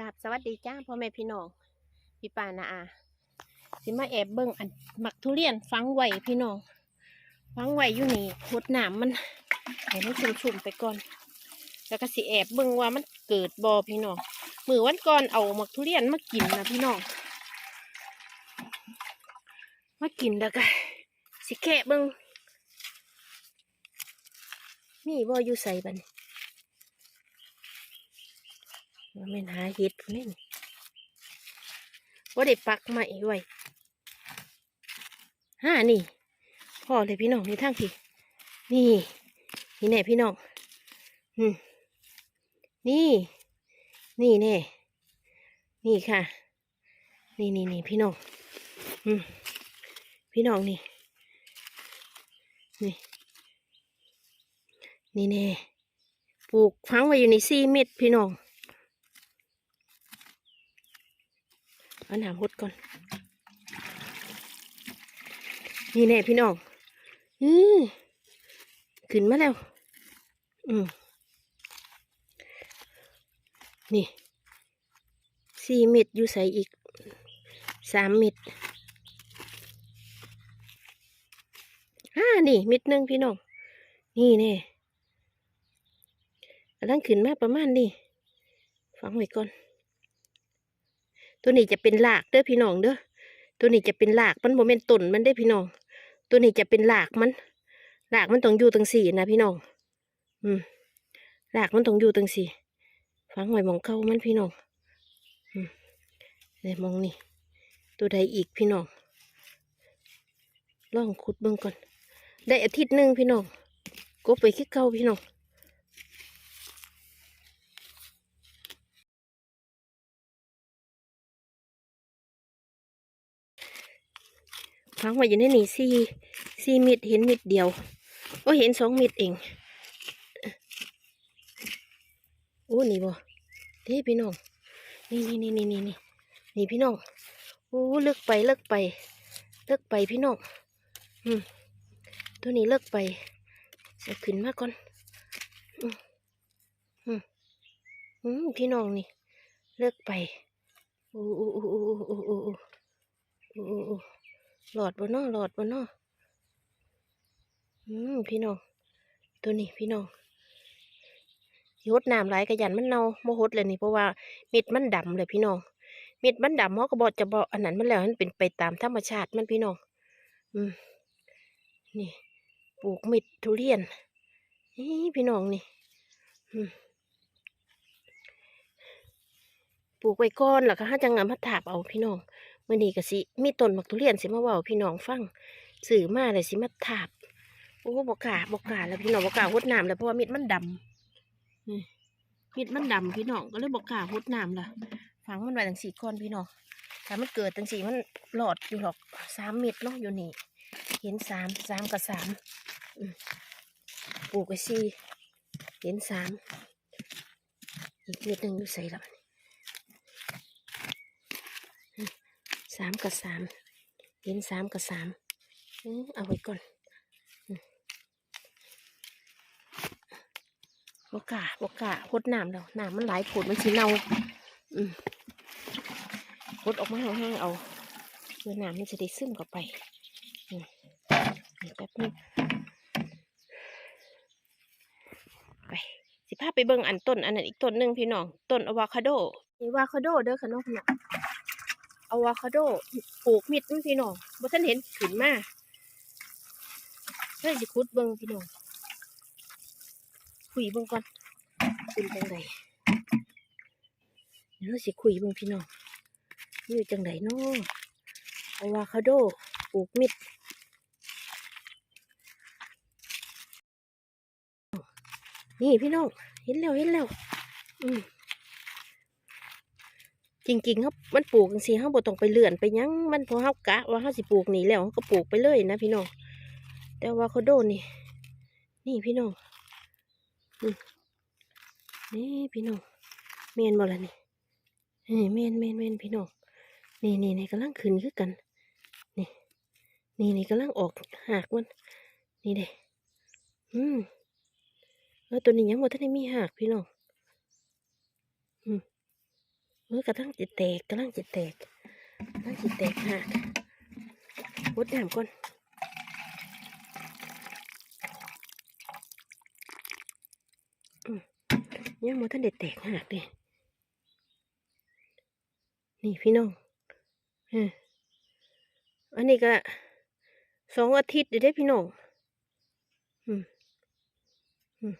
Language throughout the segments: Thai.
กับสวัสดีจ้าพ่อแม่พี่น้อง พี่ปานาอาสิมาแอบเบิ่งอันหมักทุเรียนฟังไว้พี่น้องฟังไว้อยู่นี่หดน้ำมันให้มันชุ่มๆไปก่อน แล้วก็สิแอบเบิ่งว่ามันเกิดบอพี่น้องมือวันก่อนเอาหมักทุเรียนมากินนะพี่น้องมากินแล้วก็สิแคะเบิ่งมีบออยู่ใส่บัน ว่าแม่นหาเห็ดนี่ว่าได้ปักใหม่ไว้ห้านี่พ่อเลยพี่น้องในทางพี่ นี่ นี่แน่พี่น้องอืมนี่ นี่แน่ นี่ค่ะ นี่นี่นี่พี่น้องอืมพี่น้องนี่ นี่ นี่แน่ ปลูกฝังไว้อยู่ในสี่เม็ดพี่น้อง เอาน้ำหดก่อน นี่แน่พี่น้องอือขึ้นมาแล้ว อืมนี่สี่เม็ดอยู่ใส่อีกสามเม็ดห้านี่เม็ดหนึ่งพี่น้อง นี่แน่กำลังขึ้นมาประมาณนี้ฟังไว้ก่อน ตัวนี้จะเป็นหลากเด้อพี่น้องเด้อตัวนี้จะเป็นหลากมันโมเมนต์ต้นมันได้พี่น้อง ตัวนี้จะเป็นหลากมันหลากมันต้องอยู่ตั้งสี่นะพี่น้อง อืมหลากมันต้องอยู่ตั้งสี่ฟังไว้มองเข้ามันพี่น้องอืมเนี่ยมองนี่ตัวใดอีกพี่น้องลองขุดเบิ่งก่อน ได้อาทิตย์หนึ่งพี่น้องกบไปคิดเก่าพี่น้อง ฟังไว้อยู่ในนี่สี่สี่มิดเห็นมิดเดียว โอ้เห็นสองมิดเองโอ้นี่บ่เด้พี่น้องนี่นี่นี่นี่นี่นี่พี่น้องโอ้เลิกไปเลิกไป เลิกไปพี่น้องอืมตัวนี้เลิกไปจะขึ้นมาก่อนอืมอืมอืมพี่น้องนี่ เลิกไปโอ้โอ้โอ้โอ้โอ้โอ้โอ้ หลอดบนนอหลอดบนนออืมพี่น้อง ตัวนี้พี่น้องหดน้ำไหลกระยันมันเน่าโมหดเลยนี่เพราะว่าเม็ดมันดำเลยพี่น้อง เม็ดมันดำเขาก็บอกจะบอกอันนั้นมันแล้วมันเป็นไปตามธรรมชาติมันพี่น้อง อืม นี่ปลูกเม็ดทุเรียนนี่พี่น้องนี่ อืมปลูกไว้ก้อนแล้วก็ห้าจังงามพัดถาบเอาพี่น้อง มื่อนี้ก็สิมีต้นมักทุเรียนสิมาเว้าพี่น้องฟังสื่อมาเลยสิมาถาบโอ้บกล้าบกล้าแล้วพี่น้องบกล้าหดน้ำแล้วเพราะว่ามิดมันดำนี่มิดมันดำพี่น้องก็เลยบกล้าหดน้ำละฝังมันไว้ตั้งสี่ก้อนพี่น้องถ้ามันเกิดตั้งสี่มันหลอดอยู่หรอกสามเม็ดเนาะอยู่นี่เห็นสามสามกับสามปลูกไปสี่เห็นสามอีกเม็ดหนึ่งอยู่ใส่แล้ว สามกับสามเห็นสามกับสามอืมเอาไว้ก่อนอืมบกล้าบกล้าหดน้ำแล้วน้ำมันไหลายผดมันสีเน่าอืมหดออกมาแห้งๆเอาเพื่อน้ำมันจะได้ซึมเข้าไปแป๊บนึงไปสิพาไปเบิ่งอันต้นอันนั้นอีกต้นหนึ่งพี่น้องต้นอะวาคาโดนี่อะวาคาโดเด้อค่ะน้องพี่น้อง อะวาคาโดปลูกมิดมันพี่น้องบ่ท่านเห็นขึ้นมาเฮ้ยสิคุดเบิ่งพี่น้องคุยเบิ่งก่อนเป็นจังไดเดี๋ยวสิคุยเบิ่งพี่น้องอยู่จังไดเนาะอะวาคาโดปลูกมิดนี่พี่น้องเห็นแล้วเห็นแล้วอืม จริงๆครับมันปลูกจังซี่เขาบ่ต้องไปเลื่อนไปยังมันพอเขากะว่าเขาสิปลูกนี่แล้วเขาก็ปลูกไปเลยนะพี่น้อง แต่ว่าเขาโดนนี่ นี่พี่น้อง นี่พี่น้องเมนบ่ละนี่เฮ้ยเมนเมนเมนพี่น้อง นี่นี่นี่กำลังขึ้นคือกัน นี่ นี่นี่กำลังออกหากมัน นี่เด้อืมแล้วตัวนี้ยังบ่ทันได้มีหากพี่น้อง อืม มือกระทั่งจะแตกกำลังจะแตกกำลังจะแตกหักวดน้ำก่อนอืมยังมันท่านเด็ดแตกหักเลยนี่พี่น้องอออันนี้ก็สองอาทิตย์เดี๋ยวได้พี่น้อง อืมอืม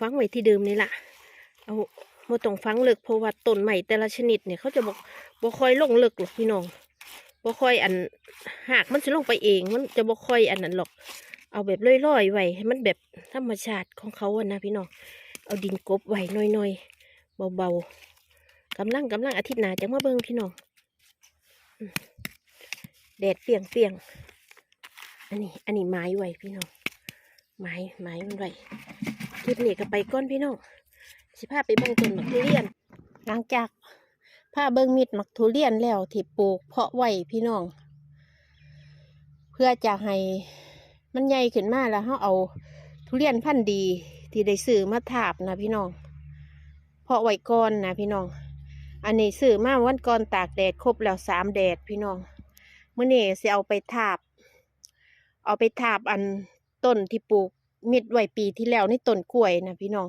ฟังไว้ที่เดิมนี่แหละเอามาต้องฟังเลิกเพราะว่าต้นใหม่แต่ละชนิดเนี่ยเขาจะบอกบ่คอยลงเลิกหรอกพี่น้องบ่คอยอันหากมันจะลงไปเอง มันจะบ่คอยอันนั้นหรอก เอาแบบล่อยๆไว้ให้มันแบบธรรมชาติของเขาอะนะพี่น้องเอาดินกบไว้น้อยๆเบาๆกำลังกำลังอาทิตย์หน้าจะมาเบิ่งพี่น้องแดดเปียงเปียงอันนี้ อันนี้ไม้ไว้พี่น้องไม้ไม้มันไว้ คลิปนี้ก็ไปก้นพี่น้องสิพาไปเบิ่งต้นหมักทุเรียน หลังจากพาเบิ่งมิดหมักทุเรียนแล้วที่ปลูกเพาะไว้พี่น้อง เพื่อจะให้มันใหญ่ขึ้นมาแล้วเขาเอาทุเรียนพันธุ์ดีที่ได้ซื้อมาถาบนะพี่น้อง เพาะไว้ก่อนนะพี่น้อง อันนี้ซื้อมาวันก่อนตากแดดครบแล้วสามแดดพี่น้องเมื่อนี้สิเอาไปทาบ เอาไปทาบอันต้นที่ปลูก เมิดไว้ปีที่แล้วในต้นกล้วยนะพี่น้อง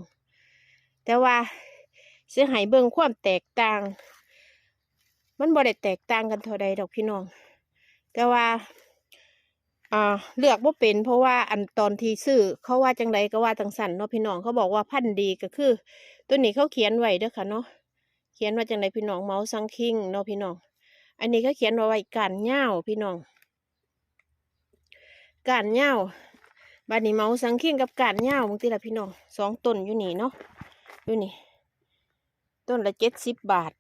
แต่ว่าเสียหายเบิ่งความแตกต่าง มันบ่ได้แตกต่างกันเท่าใดดอกพี่น้อง แต่ว่าอ่าเลือกบ่เป็นเพราะว่าอันตอนที่ซื้อเขาว่าจังไดก็ว่าจังสันเนาะพี่น้องเขาบอกว่าพันธุ์ดีก็คือ ตัวนี้เขาเขียนไว้เด้อค่ะเนาะเขียนว่าจังไดพี่น้องเมาสังคิงเนาะพี่น้อง อันนี้เขาเขียนว่าไว้การเหย้าพี่น้องการเหย้า บาดนี้เมาสังคิงกับการเหย้าบางทีละพี่น้องสองต้นอยู่นี่เนาะอยู่นี่ ต้นละเจ็ดสิบบาท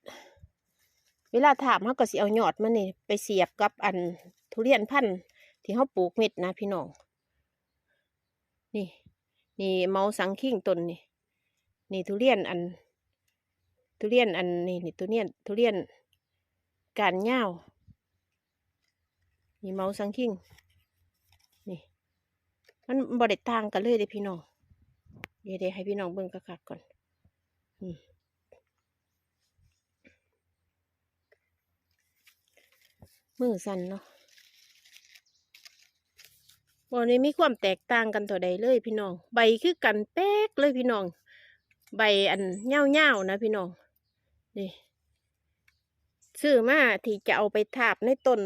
เวลาถามเขาก็สิเอายอดมันนี่ไปเสียบกับอันทุเรียนพันธุ์ที่เขาปลูกเม็ดนะพี่น้อง นี่ นี่เมาสังคิงต้นนี่ นี่ทุเรียนอัน ทุเรียนอันนี่นี่ทุเรียนทุเรียนการเหย้านี่เมาสังคิง มันบริต่างกันเลยเด้พี่น้อง เดี๋ยวเดี๋ยวให้พี่น้องเบิ่งคักก่อนอมือสั่นเนาะวันนี้มีความแตกต่างกันตัวใดเลยพี่น้อง ใบคือกันแป๊กเลยพี่น้อง ใบอันเง่าๆนะพี่น้อง นี่ซื้อมาที่จะเอาไปทาบในต้น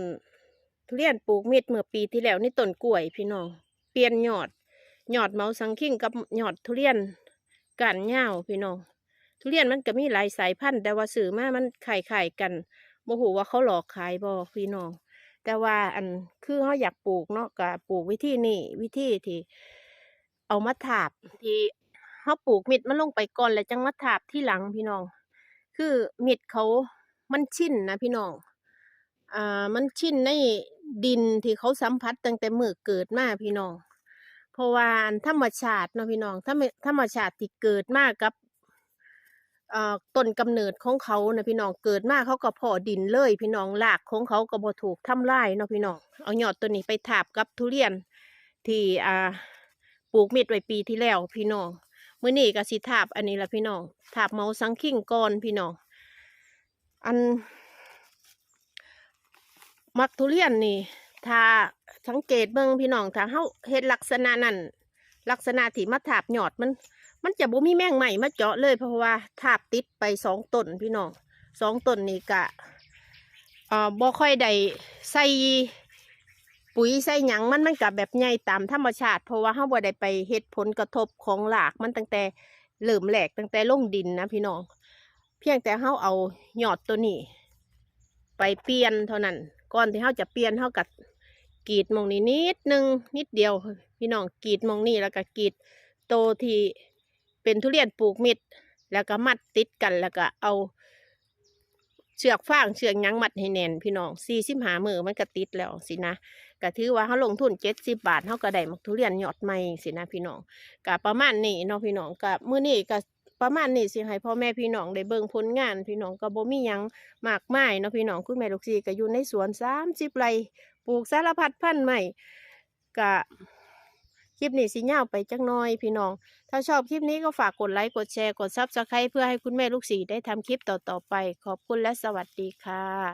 ทุเรียนปลูกเม็ดเมื่อปีที่แล้วในต้นกล้วยพี่น้อง ปลี่ยนยอดยอดเมาสังคิงกับยอดทุเรียนกันเงาพี่น้อง ทุเรียนมันก็มีหลายสายพันธุ์แต่ว่าซื้อมามันไข่ไข่กันโมโหว่าเขาหลอกขายบอพี่น้อง แต่ว่าอันคือเขาอยากปลูกเนาะก็ปลูกวิธีนี้วิธีที่ เอามาถาบที่เขาปลูกมิดมันลงไปก่อนแล้วจังมาถาบที่หลังพี่น้อง คือมิดเขามันชินนะพี่น้องอ่ามันชินใน ดินที่เขาสัมผัสตั้งแต่มือเกิดมาพี่น้อง เพราะว่าธรรมชาติเนาะพี่น้องธรรมธรรมชาติที่เกิดมากับต้นกำเนิดของเขานะพี่น้องเกิดมาเขาก็พอดินเลยพี่น้องรากของเขาก็บ่ถูกทำลายเนาะพี่น้องเอายอดตัวนี้ไปถาบกับทุเรียนที่อ่าปลูกเม็ดไว้ปีที่แล้ว พี่น้องมื้อนี้ก็สิถาบอันนี้ละพี่น้องถาบเมาสังคิงก่อนพี่น้องอัน มักทุเรียนนี่ ถ้าสังเกตเบิ่งพี่น้องถ้าเฮาเฮ็ดลักษณะนั้นลักษณะที่มาถาบยอดมัน มันจะบ่มีแมงใหม่มาเจาะเลยเพราะว่าถาบติดไปสองต้นพี่น้องสองต้นนี่กะเอ่อบ่ค่อยได้ใส่ปุ๋ยใส่หยังมันมันกับแบบใหญ่ตามธรรมชาติ เพราะว่าเฮาบ่ได้ไปเฮ็ดผลกระทบของรากมันตั้งแต่เริ่มแรกตั้งแต่ลงดินนะพี่น้อง เพียงแต่เฮาเอาหยอดตัวนี้ ไปเปลี่ยนเท่านั้น ก่อนที่เฮาจะเปลี่ยนเฮากัดกรีดมองนี้นิดนึงนิดเดียว พี่น้องกรีดมองนี้แล้วก็กรีดโตที่เป็นทุเรียนปลูกมิด แล้วก็มัดติดกันแล้วก็เอา เชือกฟางเชือกยังมัดให้แน่นพี่น้องสี่สิบหามือมันก็ติดแล้วสินะก็ถือว่าเขาลงทุนเจ็ดสิบบาทเขาก็ได้มักทุเรียนยอดใหม่สินะพี่น้องก็ประมาณนี้เนาะพี่น้องก็มื้อนี้ก็ ประมาณนี้สิให้พ่อแม่พี่น้องได้เบิ่งผลงาน พี่น้องก็บ่มีหยังมากมายเนาะพี่น้องคุณแม่ลูกซีก็อยู่ในสวนสามสิบไร่ปลูกสารพัดพันธุ์ใหม่กะคลิปนี้สิยาวไปจักน้อยพี่น้อง ถ้าชอบคลิปนี้ก็ฝากกดไลค์กดแชร์กดซับสไครต์เพื่อให้คุณแม่ลูกสีได้ทำคลิปต่อๆไป ขอบคุณและสวัสดีค่ะ